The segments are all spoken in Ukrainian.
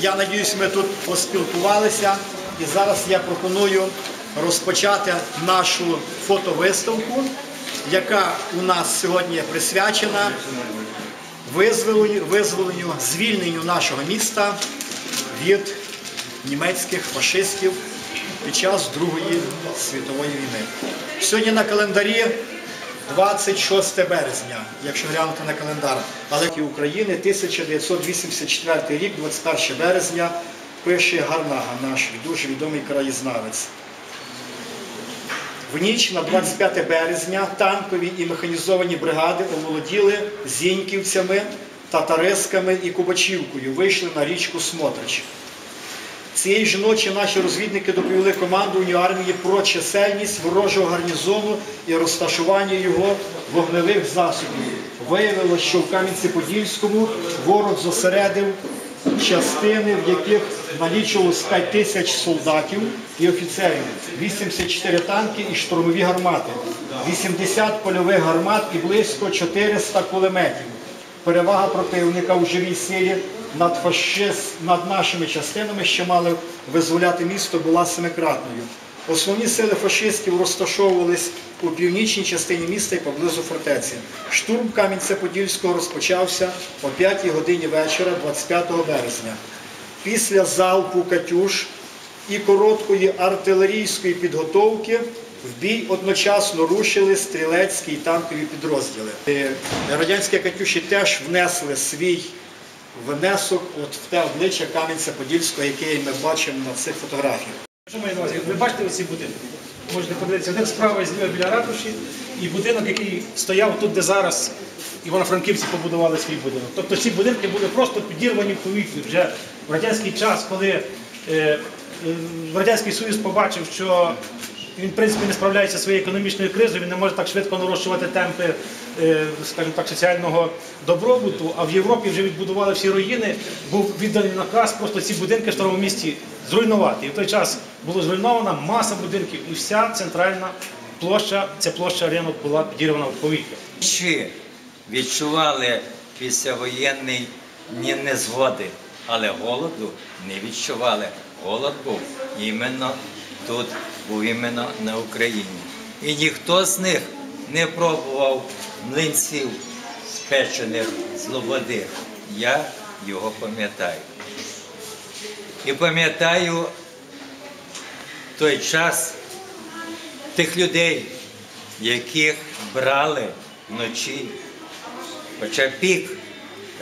Я надіюсь, ми тут поспілкувалися. І зараз я пропоную розпочати нашу фотовиставку, яка у нас сьогодні присвячена визволенню, визволенню, звільненню нашого міста від німецьких фашистів під час Другої світової війни. Сьогодні на календарі 26 березня, якщо глянути на календар, але України 1984 рік, 21 березня, пише Гарнага, наш дуже відомий краєзнавець. В ніч на 25 березня танкові і механізовані бригади оволоділи зіньківцями, татарисками і Кубачівкою, вийшли на річку Смотрич. Цієї ж ночі наші розвідники доповіли командуванню армії про чисельність ворожого гарнізону і розташування його вогневих засобів. Виявилось, що в Кам'янці-Подільському ворог зосередив частини, в яких налічувалось 5 тисяч солдатів і офіцерів, 84 танки і штурмові гармати, 80 польових гармат і близько 400 кулеметів. Перевага противника у живій силі над, над нашими частинами, що мали визволяти місто, була семикратною. Основні сили фашистів розташовувались у північній частині міста і поблизу фортеці. Штурм Кам'янця-Подільського розпочався о 5 годині вечора 25 березня. Після залпу Катюш і короткої артилерійської підготовки в бій одночасно рушили стрілецькі і танкові підрозділи. Радянські Катюші теж внесли свій внесок от в те обличчя Кам'янця-Подільського, яке ми бачимо на цих фотографіях. Що маю на увазі? Ви бачите оці будинки? Можете подивитися, один справа зліва біля ратуші, і будинок, який стояв тут, де зараз Івано-Франківці побудували свій будинок. Тобто ці будинки були просто підірвані в повітрі. Вже в радянський час, коли е, е, Радянський Союз побачив, що він, в принципі, не справляється зі своєю економічною кризою, він не може так швидко нарощувати темпи, е, скажімо так, соціального добробуту, а в Європі вже відбудували всі руїни, був відданий наказ просто ці будинки в старому місті зруйнувати. І в той час було зруйнована маса будинків, і вся центральна площа, ця площа ринок була підірвана в повітря. Чи відчували післявоєнний ні незгоди, але голоду не відчували. Голод був іменно тут, був іменно на Україні. І ніхто з них не пробував млинців спечених з лободи. Я його пам'ятаю. І пам'ятаю той час тих людей, яких брали вночі. Хоча пік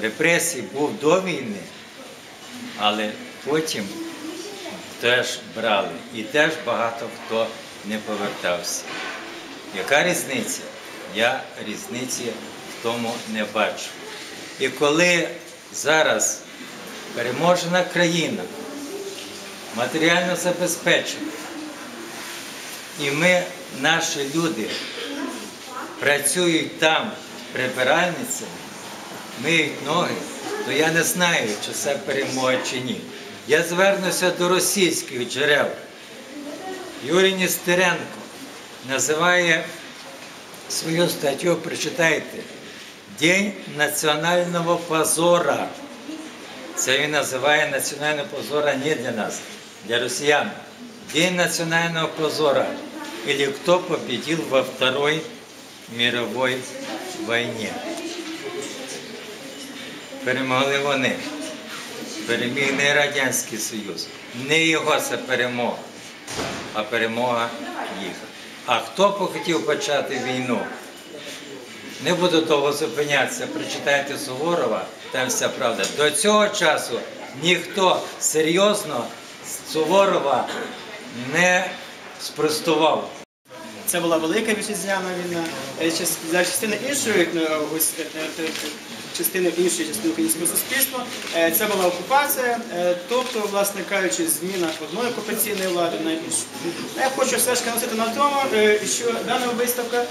репресій був до війни, але потім теж брали і теж багато хто не повертався. Яка різниця? Я різниці в тому не бачу. І коли зараз переможена країна матеріально забезпечена, і ми, наші люди, працюють там прибиральницями, миють ноги, то я не знаю, чи це перемога чи ні. Я звернуся до російських джерел. Юрій Нестеренко називає свою статтю, прочитайте, День національного позора. Це він називає національного позора не для нас, для росіян. День национального позора. Или кто победил во Второй мировой войне. Перемогли вони. Переміг не Радянський Союз. Не його це перемога, а перемога їх. А хто похотів почати війну? Не буду довго зупинятися, прочитайте Суворова, там вся правда. До цього часу ніхто серйозно Суворова не спростував. Це була велика вітчизняна війна. Е, За частини іншої е, е, частини іншої частини українського суспільства е, це була окупація, е, тобто, власне кажучи, зміна одної окупаційної влади на іншу. Я хочу все ж наголосити на тому, е, що дана виставка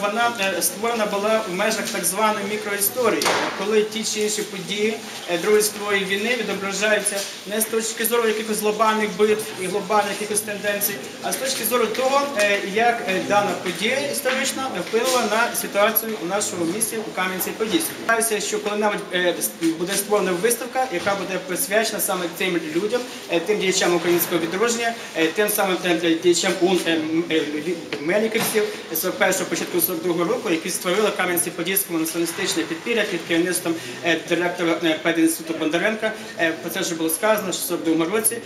вона створена була в межах так званої мікроісторії, коли ті чи інші події Другої світової війни відображаються не з точки зору якихось глобальних битв і глобальних якихось тенденцій, а з точки зору того, як дана подія історична вплинула на ситуацію у нашому місті у Кам'янці-Подільському. Що коли-небудь е, буде створена виставка, яка буде присвячена саме тим людям, е, тим діячам українського відродження, е, тим самим діячам УН Меліківців 41-го, початку 42-го року, які створили Кам'янці-Подільському націоналістичне підпілля під керівництвом директора пединституту Бондаренка. Про це вже було сказано, що в 42-му році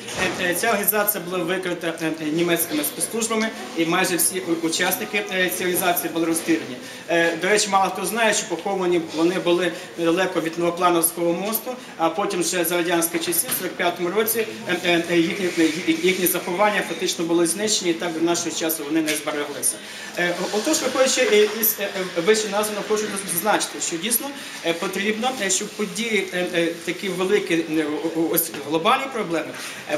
ця організація була викрита німецькими спецслужбами, і майже всі учасники цієї організації були розстріляні. До речі, мало хто знає, що поховані вони були недалеко від Новоплановського мосту, а потім вже за радянських часів, в 45-му році, е, е, е, їхні, е, їхні заховання фактично були знищені, і так до нашого часу вони не збереглися. Е, Отож, виходячи із вище названого, хочу зазначити, що дійсно потрібно, щоб події такі великі ось глобальні проблеми,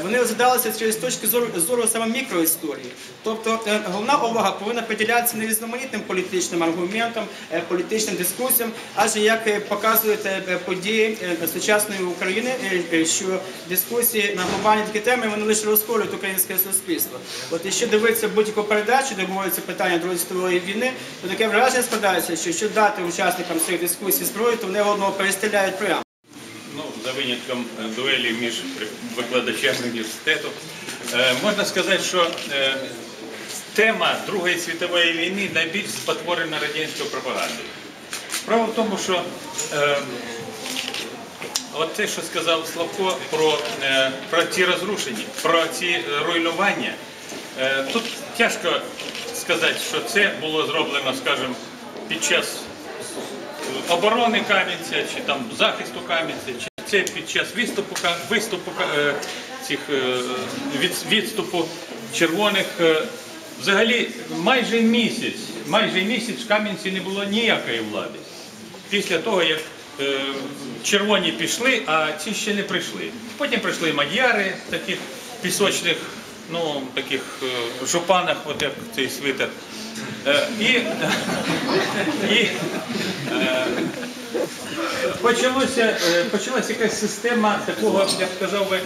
вони розглядалися через точки зору, зору саме мікроісторії. Тобто головна увага повинна приділятися не різноманітним політичним аргументам, політичним дискусіям, адже як е, показують е, події е, сучасної України, е, що дискусії на глобальні такі теми вони лише розколюють українське суспільство. От якщо дивитися будь-яку передачу, де обговорюється питання Другої світової війни, то таке враження складається, що якщо дати учасникам цих дискусій зброю, то вони одного перестріляють прямо. Ну, за винятком дуелі між викладачами університету. Можна сказати, що тема Другої світової війни найбільш спотворена радянською пропагандою. Справа в тому, що е, от те, що сказав Славко про, е, про ці розрушення, про ці е, руйнування, е, тут тяжко сказати, що це було зроблено, скажімо, під час оборони Кам'янця, чи там захисту Кам'янця, чи це під час виступу, виступу е, цих е, від, відступу червоних. Взагалі майже місяць, майже місяць в Кам'янці не було ніякої влади. Після того, як е, червоні пішли, а ці ще не прийшли. Потім прийшли мадяри в таких пісочних, ну, таких е, жупанах, от як цей свитер. Е, і, і е, почалося, е, почалася якась система такого, я б сказав би,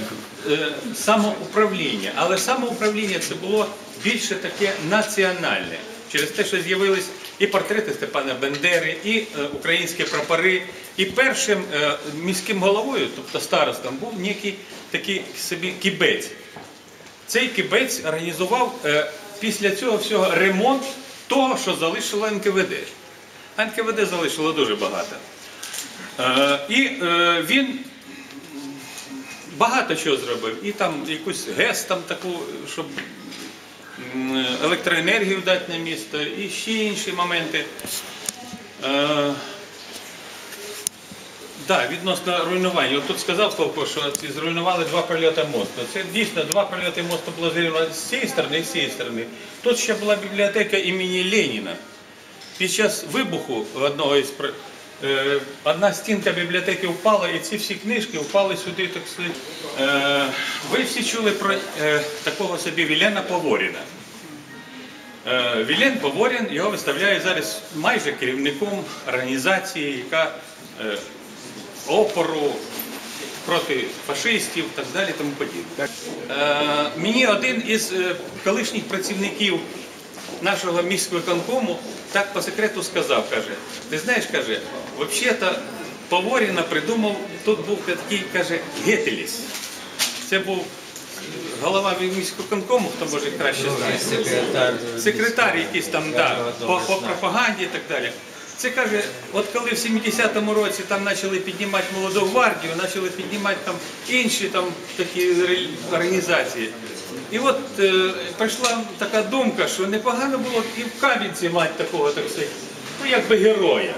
е, самоуправління. Але самоуправління це було більше таке національне. Через те, що з'явились і портрети Степана Бендери, і е, українські прапори. І першим е, міським головою, тобто старостом, був некий такий собі кібець. Цей кібець організував е, після цього всього ремонт того, що залишило НКВД. А НКВД залишило дуже багато. І він багато чого зробив. І там якусь ГЕС там таку, щоб електроенергію дати на місто, і ще інші моменти. Е, да, відносно руйнування. От тут сказав Славко, що зруйнували два прильоти мосту. Це дійсно два прильоти мосту було зруйновано з цієї сторони і з цієї сторони. Тут ще була бібліотека імені Леніна. Під час вибуху одного із е, одна стінка бібліотеки впала, і ці всі книжки впали сюди, так сказати. Е, ви всі чули про такого собі Вілена Поворіна. Е, Вілен Поворін його виставляє зараз майже керівником організації, яка е, опору проти фашистів так далі тому подібне. Е, мені один із колишніх працівників нашого міського конкому так по секрету сказав, каже, ти знаєш, каже, взагалі-то Поворіна придумав, тут був такий, каже, Гетеліс. Це був голова міського конкому, хто може краще знає Секретар. секретар якийсь там да, по, по пропаганді і так далі. Це каже, от коли в 70-му році там почали піднімати молоду гвардію, почали піднімати там інші там такі організації. І от е, прийшла така думка, що непогано було і в Кам'янці мати такого, так сказати, ну якби героя.